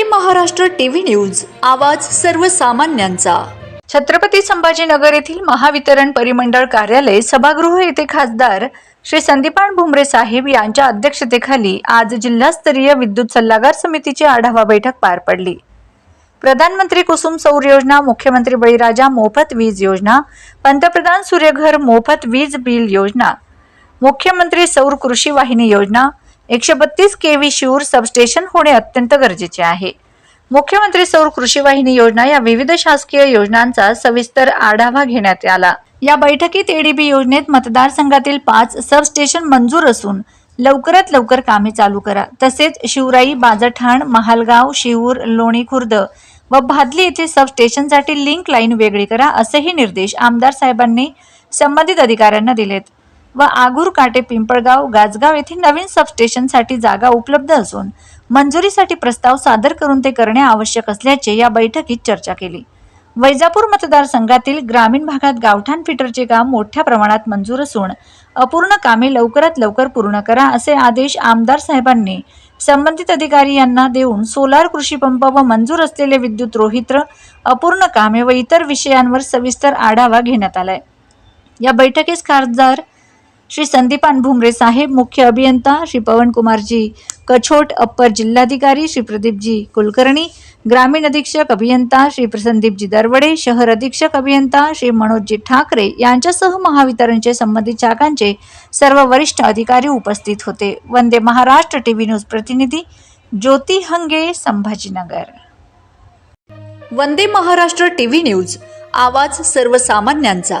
Vande Maharashtra TV news आवाज सर्वसामान्यांचा. छत्रपती संभाजीनगर येथील महावितरण परिमंडळ कार्यालय सभागृह येथे खासदार श्री संदीपान भुमरे साहेब यांच्या अध्यक्षतेखाली आज जिल्हास्तरीय विद्युत सल्लागार समितीची आढावा बैठक पार पडली. प्रधानमंत्री कुसुम सौर योजना मुख्यमंत्री बळीराजा मोफत वीज योजना पंतप्रधान सूर्यघर मोफत वीज बिल योजना मुख्यमंत्री सौर कृषी वाहिनी योजना एकशे बत्तीस केव्ही शूर सबस्टेशन होणे अत्यंत गरजेचे आहे. मुख्यमंत्री सौर कृषी वाहिनी योजना या विविध शासकीय योजनांचा सविस्तर आढावा घेण्यात आला. या बैठकीत एडीबी योजनेत मतदारसंघातील पाच सबस्टेशन मंजूर असून लवकरात लवकर कामे चालू करा. तसेच शिवराई बाजठाण महालगाव शिवूर लोणी खुर्द व भादली येथे सबस्टेशनसाठी लिंक लाईन वेगळी करा असेही निर्देश आमदार साहेबांनी संबंधित अधिकाऱ्यांना दिलेत. व आगूर काटे पिंपळगाव गाजगाव येथे नवीन सबस्टेशनसाठी जागा उपलब्ध असून मंजुरीसाठी प्रस्ताव सादर करून ते करणे आवश्यक असल्याचे या बैठकीत चर्चा केली. वैजापूर मतदारसंघातील ग्रामीण भागात गावठाण फिटरचे काम मोठ्या प्रमाणात मंजूर असून अपूर्ण कामे लवकरात लवकर पूर्ण करा असे आदेश आमदार साहेबांनी संबंधित अधिकारी यांना देऊन सोलार कृषी पंप व मंजूर असलेले विद्युत रोहित्र अपूर्ण कामे व इतर विषयांवर सविस्तर आढावा घेण्यात आलाय. या बैठकीस खासदार श्री संदीपान भुमरे साहेब मुख्य अभियंता श्री पवनकुमारजी कछोट अप्पर जिल्हाधिकारी श्री प्रदीपजी कुलकर्णी ग्रामीण अधीक्षक अभियंता श्री प्रसंदीपजी दरवडे शहर अधीक्षक अभियंता श्री मनोजजी ठाकरे यांच्यासह महावितरणचे संबंधित शाखांचे सर्व वरिष्ठ अधिकारी उपस्थित होते. वंदे महाराष्ट्र टीव्ही न्यूज प्रतिनिधी ज्योती हंगे संभाजीनगर. वंदे महाराष्ट्र टीव्ही न्यूज आवाज सर्वसामान्यांचा.